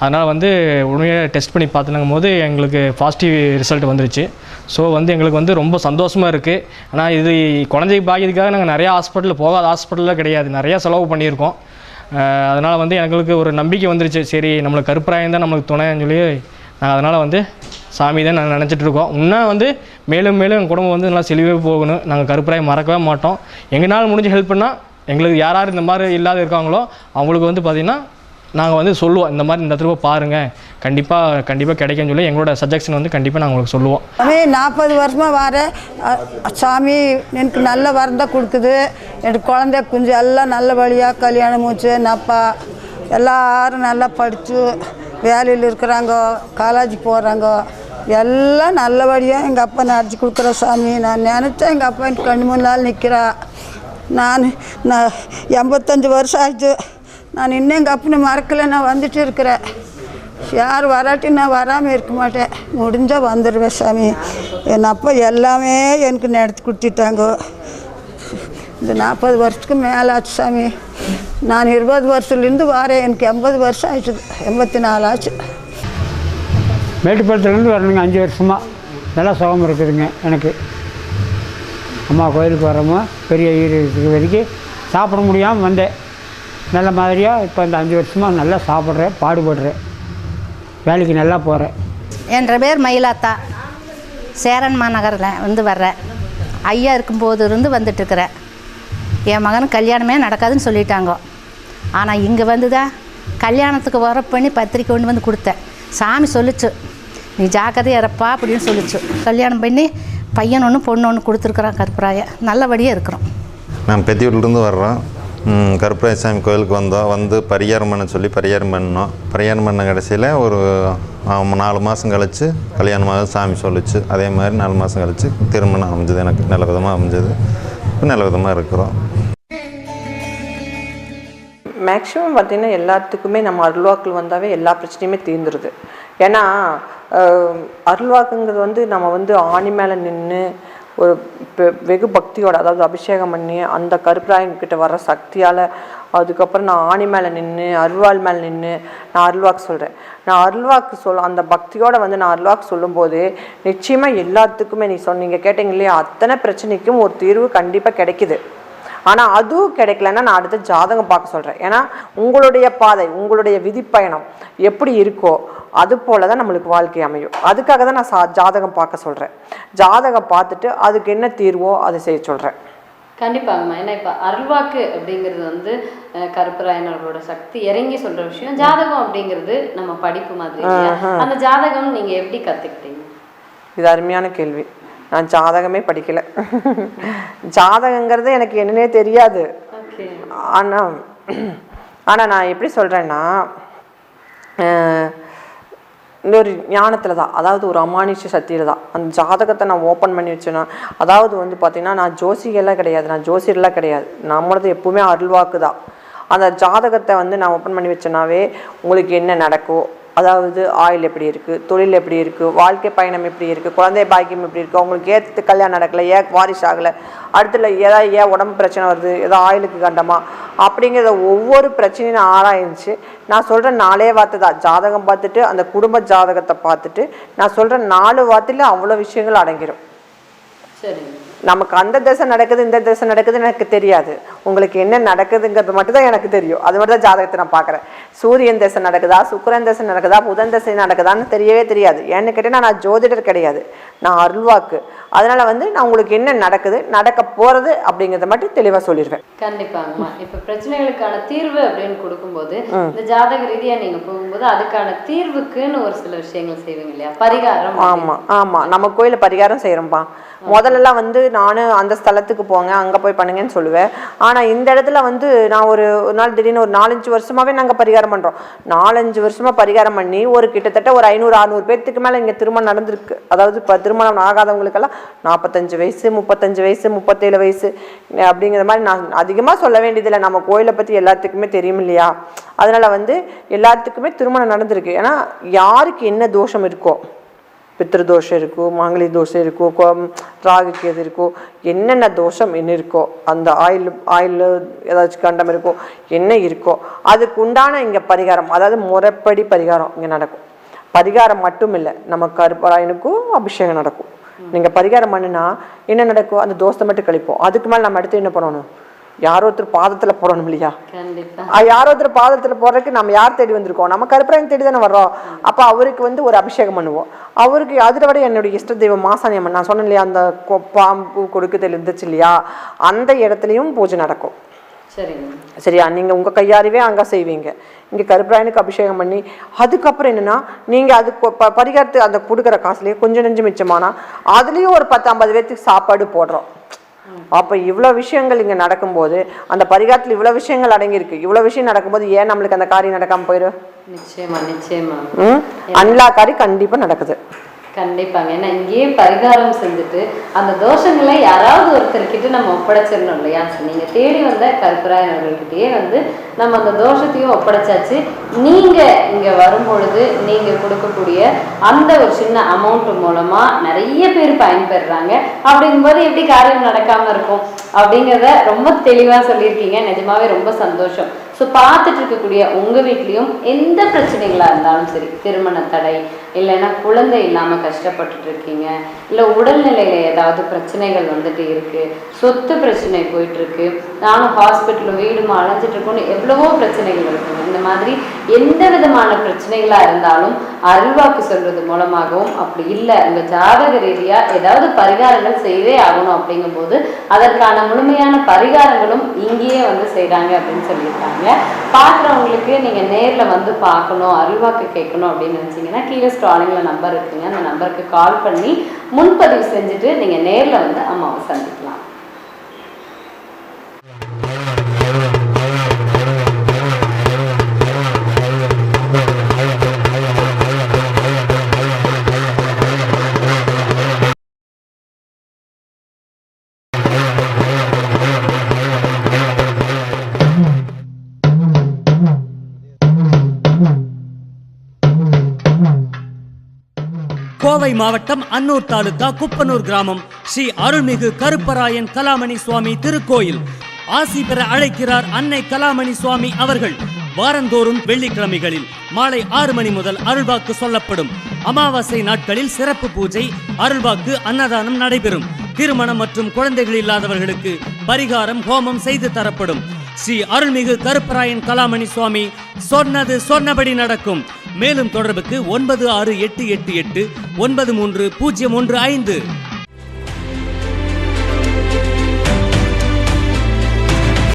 அதனால் வந்து உண்மையாக டெஸ்ட் பண்ணி பார்த்துனுங்கும் போது எங்களுக்கு பாசிட்டிவ் ரிசல்ட் வந்துருச்சு. ஸோ வந்து எங்களுக்கு வந்து ரொம்ப சந்தோஷமாக இருக்குது ஆனால் இது குழந்தைக்கு பாக்கியதுக்காக நாங்கள் நிறையா ஹாஸ்பிட்டலில் போகாத ஹாஸ்பிட்டலில் கிடையாது. நிறையா செலவு பண்ணியிருக்கோம். அதனால் வந்து எங்களுக்கு ஒரு நம்பிக்கை வந்துருச்சு. சரி நம்மளுக்கு கருப்பராயம் தான் நம்மளுக்கு துணைன்னு சொல்லி நாங்கள் அதனால் வந்து சாமி தான் நாங்கள் நினச்சிட்டு இருக்கோம். இன்னும் வந்து மேலும் மேலும் எங்கள் குடும்பம் வந்து நல்லா செழிவே போகணும் நாங்கள் கருப்பராயம் மறக்கவே மாட்டோம். எங்களால் முடிஞ்ச ஹெல்ப் பண்ணால் எங்களுக்கு யார் யார் இந்த மாதிரி இல்லாத இருக்காங்களோ அவங்களுக்கு வந்து பார்த்திங்கன்னா நாங்கள் வந்து சொல்லுவோம். இந்த மாதிரி இந்த இடத்துல பாருங்கள் கண்டிப்பாக கண்டிப்பாக கிடைக்கும்னு சொல்லி எங்களோட சஜஷன் வந்து கண்டிப்பாக நாங்கள் உங்களுக்கு சொல்லுவோம். சாமி நாற்பது வருஷமாக வரேன் சாமி எனக்கு நல்ல வரந்தான் கொடுக்குது. எனக்கு குழந்தை குஞ்சு எல்லாம் நல்ல வழியாக கல்யாணம் மூச்சு நப்பா எல்லாரும் நல்லா படித்து வேலையில் இருக்கிறாங்க காலேஜ் போகிறாங்க எல்லாம் நல்லபடியாக எங்கள் அப்பா நடத்தி கொடுக்குற சாமி. நான் நினச்சேன் எங்கள் அப்பா எனக்கு கண்ணு நாள் நிற்கிறா நான் நான் எண்பத்தஞ்சு வருஷம் ஆயிடுச்சு. நான் இன்னும் எங்கள் அப்பனை மறக்கலை நான் வந்துட்டு இருக்கிறேன். யார் வராட்டி நான் வராமல் இருக்க மாட்டேன். முடிஞ்சால் வந்துடுவேன் சாமி. என் அப்பா எல்லாமே எனக்கு நடத்தி கொடுத்துட்டாங்க. இந்த நாற்பது வருஷத்துக்கு மேலே ஆச்சு சாமி. நான் இருபது வருஷத்துலேருந்து வரேன். எனக்கு எண்பது வருஷம் ஆயிடுச்சு. எண்பத்தி நாலு ஆச்சு. மேட்டுப்பாளையத்துலேருந்து வரணுங்க அஞ்சு வருஷமாக நல்லா சுகம் இருக்குதுங்க எனக்கு. அம்மா கோயிலுக்கு வரமோ பெரிய ஈரத்துக்கு வரைக்கும் சாப்பிட முடியாமல் வந்தேன். நல்ல மாதிரியாக இப்போ இந்த அஞ்சு வருஷமாக நல்லா சாப்பிட்றேன் பாடுபடுறேன். வேலைக்கு நல்லா போகிறேன் என்ற பேர் மயிலாத்தா. சேரன் மாநகரில் வந்து வர்றேன் ஐயா இருக்கும்போது இருந்து வந்துட்டுருக்குறேன் என் மகனுக்கு கல்யாணமே நடக்காதுன்னு சொல்லிட்டாங்க. ஆனால் இங்கே வந்து தான் கல்யாணத்துக்கு வர பண்ணி பத்திரிக்கை கொண்டு வந்து கொடுத்தேன். சாமி சொல்லிச்சு. நீ ஜாக்கிரதையா இறப்பா அப்படின்னு சொல்லிச்சு. கல்யாணம் பண்ணி பையன் ஒன்று பொண்ணு ஒன்று கொடுத்துருக்குறான் கருப்பராய. நல்லபடியாக இருக்கிறோம். நான் பெத்தியூர்லேருந்து வர்றோம். கருப்பராய சாமி கோயிலுக்கு வந்தோம். வந்து பரிகாரம் பண்ண சொல்லி பரிகாரம் பண்ணோம். பரிகாரம் பண்ண கடைசியில் ஒரு நாலு மாதம் கழித்து கல்யாணமாக சாமி சொல்லிச்சு. அதே மாதிரி நாலு மாதம் கழித்து திருமணம் அமைஞ்சது எனக்கு. நல்ல விதமாக அமைஞ்சது. இப்போ நல்ல விதமாக இருக்கிறோம். மேக்ஸிமம் பார்த்திங்கன்னா எல்லாத்துக்குமே நம்ம அருள்வாக்கள் வந்தாவே எல்லா பிரச்சனையுமே தீர்ந்துருது. ஏன்னா அருள்வாக்குங்கிறது வந்து நம்ம வந்து ஆணி மேலே நின்று ஒரு வெகு பக்தியோட அதாவது அபிஷேகம் பண்ணி அந்த கருப்பராயங்கிட்ட வர சக்தியால் அதுக்கப்புறம் நான் ஆணி மேலே நின்று அருள்வாள் மேலே நின்று நான் அருள்வாக்கு சொல்கிறேன் நான் அருள்வாக்கு சொல் அந்த பக்தியோட வந்து நான் அருள்வாக்கு சொல்லும்போது நிச்சயமாக எல்லாத்துக்குமே நீ சொன்னீங்க கேட்டீங்க இல்லையா அத்தனை பிரச்சனைக்கும் ஒரு தீர்வு கண்டிப்பாக கிடைக்குது. ஆனால் அதுவும் கிடைக்கலன்னா நான் அடுத்த ஜாதகம் பார்க்க சொல்கிறேன் ஏன்னா உங்களுடைய பாதை உங்களுடைய விதிப்பயணம் எப்படி இருக்கோ அது போல தான் நம்மளுக்கு வாழ்க்கை அமையும். அதுக்காக தான் நான் சா ஜாதகம் பார்க்க சொல்கிறேன் ஜாதகம் பார்த்துட்டு அதுக்கு என்ன தீர்வோ அதை செய்ய சொல்கிறேன் கண்டிப்பாங்கம்மா. ஏன்னா இப்போ அருள்வாக்கு அப்படிங்கிறது வந்து கருப்பராயனர்களோட சக்தி இறங்கி சொல்ற விஷயம். ஜாதகம் அப்படிங்கிறது நம்ம படிப்பு மாதிரி? அந்த ஜாதகம் நீங்க எப்படி கத்துக்கிட்டீங்க? இது அருமையான கேள்வி. நான் ஜாதகமே படிக்கலை. ஜாதகங்கிறது எனக்கு என்னன்னே தெரியாது. ஆனால் ஆனால் நான் எப்படி சொல்கிறேன்னா இந்த ஒரு ஞானத்தில் தான் அதாவது ஒரு அமானுஷ சக்தியில் தான். அந்த ஜாதகத்தை நான் ஓப்பன் பண்ணி வச்சேன்னா அதாவது வந்து பார்த்திங்கன்னா நான் ஜோசிகெல்லாம் கிடையாது நான் ஜோசியர்லாம் கிடையாது. நம்மளது எப்பவுமே அருள்வாக்கு தான். அந்த ஜாதகத்தை வந்து நான் ஓப்பன் பண்ணி வச்சேனாவே உங்களுக்கு என்ன நடக்கும் அதாவது ஆயில் எப்படி இருக்குது தொழில் எப்படி இருக்குது வாழ்க்கை பயணம் எப்படி இருக்குது குழந்தை பாக்கியம் எப்படி இருக்குது அவங்களுக்கு ஏற்று கல்யாணம் நடக்கலை ஏன் வாரிசு ஆகலை அடுத்துல ஏதாவது ஏன் உடம்பு பிரச்சனை வருது ஏதோ ஆயிலுக்கு கண்டமா அப்படிங்கிறத ஒவ்வொரு பிரச்சனையும் நான் ஆராய்ஞ்சு நான் சொல்கிற நாலே வார்த்தை தான் ஜாதகம் பார்த்துட்டு அந்த குடும்ப ஜாதகத்தை பார்த்துட்டு நான் சொல்கிற நாலு வார்த்தையில் அவ்வளோ விஷயங்கள் அடங்கிடும் சரிங்க. நமக்கு அந்த திசை நடக்குது இந்த திசை நடக்குதுன்னு எனக்கு தெரியாது. உங்களுக்கு என்ன நடக்குதுங்கிறது மட்டும் தான் எனக்கு தெரியும். அது மட்டும் தான் ஜாதகத்தை நான் பார்க்குறேன். சூரியன் திசை நடக்குதா சுக்கிரன் திசை நடக்குதா புதன் திசை நடக்குதான்னு தெரியவே தெரியாது. ஏன்னு கேட்டால் நான் ஜோதிடர் கிடையாது. நான் அருள்வாக்கு. அதனால வந்து நான் உங்களுக்கு என்ன நடக்குது நடக்க போகிறது அப்படிங்கிறத மட்டும் தெளிவாக சொல்லிடுவேன். கண்டிப்பாங்கம்மா. இப்ப பிரச்சனைகளுக்கான தீர்வு அப்படின்னு கொடுக்கும்போது இந்த ஜாதக ரீதியா நீங்க போகும்போது அதுக்கான தீர்வுக்குன்னு ஒரு சில விஷயங்கள் செய்வீங்க இல்லையா? பரிகாரம் ஆமாம் ஆமாம் நம்ம கோயிலில் பரிகாரம் செய்கிறோம்ப்பா முதல்லலாம் வந்து நான் அந்த ஸ்தலத்துக்கு போங்க அங்கே போய் பண்ணுங்கன்னு சொல்லுவேன். ஆனால் இந்த இடத்துல வந்து நான் ஒரு ஒரு நாள் திடீர்னு ஒரு நாலஞ்சு வருஷமாகவே நாங்கள் பரிகாரம் பண்ணுறோம் நாலஞ்சு வருஷமாக பரிகாரம் பண்ணி ஒரு கிட்டத்தட்ட ஒரு ஐநூறு அறநூறு பேர்த்துக்கு மேலே இங்கே திருமணம் நடந்திருக்கு. அதாவது இப்போ திருமணம் ஆகாதவங்களுக்கெல்லாம் நாற்பத்தஞ்சு வயசு முப்பத்தஞ்சு வயசு முப்பத்தேழு வயசு அப்படிங்கிற மாதிரி நான் அதிகமாக சொல்ல வேண்டியதில்லை. நம்ம கோயிலை பற்றி எல்லாத்துக்குமே தெரியும் இல்லையா அதனால் வந்து எல்லாத்துக்குமே திருமணம் நடந்திருக்கு. ஏன்னா யாருக்கு என்ன தோஷம் இருக்கோ பித்திருதோஷம் இருக்கோ மாங்கலி தோஷம் இருக்கோ கோ- ராகு கேது இருக்கோ என்னென்ன தோஷம் என்ன இருக்கோ அந்த ஆயில் ஆயில் ஏதாச்சும் கண்டம் இருக்கோ என்ன இருக்கோ அதுக்கு உண்டான இங்கே பரிகாரம் அதாவது முறைப்படி பரிகாரம் இங்கே நடக்கும். பரிகாரம் மட்டும் இல்லை நம்ம கருப்பராயனுக்கும் அபிஷேகம் நடக்கும். நீங்கள் பரிகாரம் பண்ணுனா என்ன நடக்கும்? அந்த தோஷத்தை மட்டும் கழிப்போம். அதுக்கு மேலே நம்ம அடுத்து என்ன பண்ணணும்? யாரோ ஒருத்தர் பாதத்தில் போடணும் இல்லையா? யாரோ ஒருத்தர் பாதத்தில் போடுறதுக்கு நம்ம யார் தேடி வந்திருக்கோம்? நம்ம கருப்பராயன் தேடி தானே வர்றோம். அப்போ அவருக்கு வந்து ஒரு அபிஷேகம் பண்ணுவோம். அவருக்கு அதில் விட என்னுடைய இஷ்ட தெய்வம் மாசாணியம்மன் நான் சொன்னேன் இல்லையா அந்த கொ- பாம்பு கொடுக்குதல் இருந்துச்சு இல்லையா? அந்த இடத்துலையும் பூஜை நடக்கும். சரிங்க. சரியா? நீங்கள் உங்கள் கையாரவே அங்கே செய்வீங்க. இங்கே கருப்பராயனுக்கு அபிஷேகம் பண்ணி அதுக்கப்புறம் என்னென்னா நீங்கள் அது ப பரிகாரத்து அந்த கொடுக்குற காசுலேயே கொஞ்சம் நெஞ்சு மிச்சமானா அதுலேயும் ஒரு பத்து ஐம்பது பேர்த்துக்கு சாப்பாடு போடுறோம். அப்போ இவ்வளோ விஷயங்கள் இங்கே நடக்கும்போது அந்த பரிகாரத்தில் இவ்வளோ விஷயங்கள் அடங்கியிருக்கு. இவ்வளோ விஷயம் நடக்கும்போது ஏன் நம்மளுக்கு அந்த காரியம் நடக்காமல் போயிடும் நிச்சயமா நிச்சயமா. அன்லா காரியம் கண்டிப்பாக நடக்குது. கண்டிப்பாங்க. ஏன்னா இங்கேயே பரிகாரம் செஞ்சுட்டு அந்த தோஷங்களை யாராவது ஒருத்தர்கிட்ட நம்ம ஒப்படைச்சிடணும் இல்லையா? நீங்க தேடி வந்த கருப்பராயன் அவர்கள்கிட்டயே வந்து நம்ம அந்த தோஷத்தையும் ஒப்படைச்சாச்சு. நீங்க இங்க வரும்பொழுது நீங்க கொடுக்கக்கூடிய அந்த ஒரு சின்ன அமௌண்ட் மூலமா நிறைய பேர் பயன்பெறாங்க. அப்படிங்கும்போது எப்படி காரியம் நடக்காம இருக்கும்? அப்படிங்கிறத ரொம்ப தெளிவா சொல்லியிருக்கீங்க. நிஜமாவே ரொம்ப சந்தோஷம். ஸோ பார்த்துட்டு இருக்கக்கூடிய உங்கள் வீட்லேயும் எந்த பிரச்சனைகளாக இருந்தாலும் சரி திருமண தடை இல்லைன்னா குழந்தை இல்லாமல் கஷ்டப்பட்டுட்டு இருக்கீங்க இல்லை உடல்நிலையில் ஏதாவது பிரச்சனைகள் வந்துட்டு இருக்குது சொத்து பிரச்சனை போயிட்டுருக்கு நானும் ஹாஸ்பிட்டலும் வீடுமா அலைஞ்சிட்ருக்கோன்னு எவ்வளவோ பிரச்சனைகள் இருக்குங்க இந்த மாதிரி எந்த விதமான பிரச்சனைகளாக இருந்தாலும் அருள்வாக்கு சொல்வது மூலமாகவும் அப்படி இல்லை. உங்கள் ஜாதக ரீதியாக ஏதாவது பரிகாரங்கள் செய்தே ஆகணும் அப்படிங்கும்போது அதற்கான முழுமையான பரிகாரங்களும் இங்கேயே வந்து செய்கிறாங்க அப்படின்னு சொல்லியிருக்காங்க. பார்க்குறவங்களுக்கு நீங்கள் நேரில் வந்து பார்க்கணும் அருள்வாக்கு கேட்கணும் அப்படின்னு நினச்சிங்கன்னா கீழே ஸ்டாலிங்கில் நம்பர் இருக்குங்க. அந்த நம்பருக்கு கால் பண்ணி முன்பதிவு செஞ்சுட்டு நீங்கள் நேரில் வந்து அம்மாவை சந்திக்கலாம். கோவை மாவட்டம் அன்னூர் தாலுகா குப்பனூர் கிராமம். ஸ்ரீ அருள்மிகு கருப்பராயன் கலாமணி சுவாமி திருக்கோயில். ஆசி பெற அழைக்கிறார் அன்னை கலாமணி சுவாமி அவர்கள். வாரந்தோறும் வெள்ளிக்கிழமைகளில் மாலை ஆறு மணி முதல் அருள்வாக்கு சொல்லப்படும். அமாவாசை நாட்களில் சிறப்பு பூஜை அருள்வாக்கு அன்னதானம் நடைபெறும். திருமணம் மற்றும் குழந்தைகள் இல்லாதவர்களுக்கு பரிகாரம் ஹோமம் செய்து தரப்படும். ஸ்ரீ அருள்மிகு கருப்பராயன் கலாமணி சுவாமி சொன்னது சொன்னபடி நடக்கும். மேலும் தொடர்புக்கு ஒன்பது ஆறு எட்டு எட்டு எட்டு ஒன்பது மூன்று பூஜ்ஜியம் ஒன்று ஐந்து.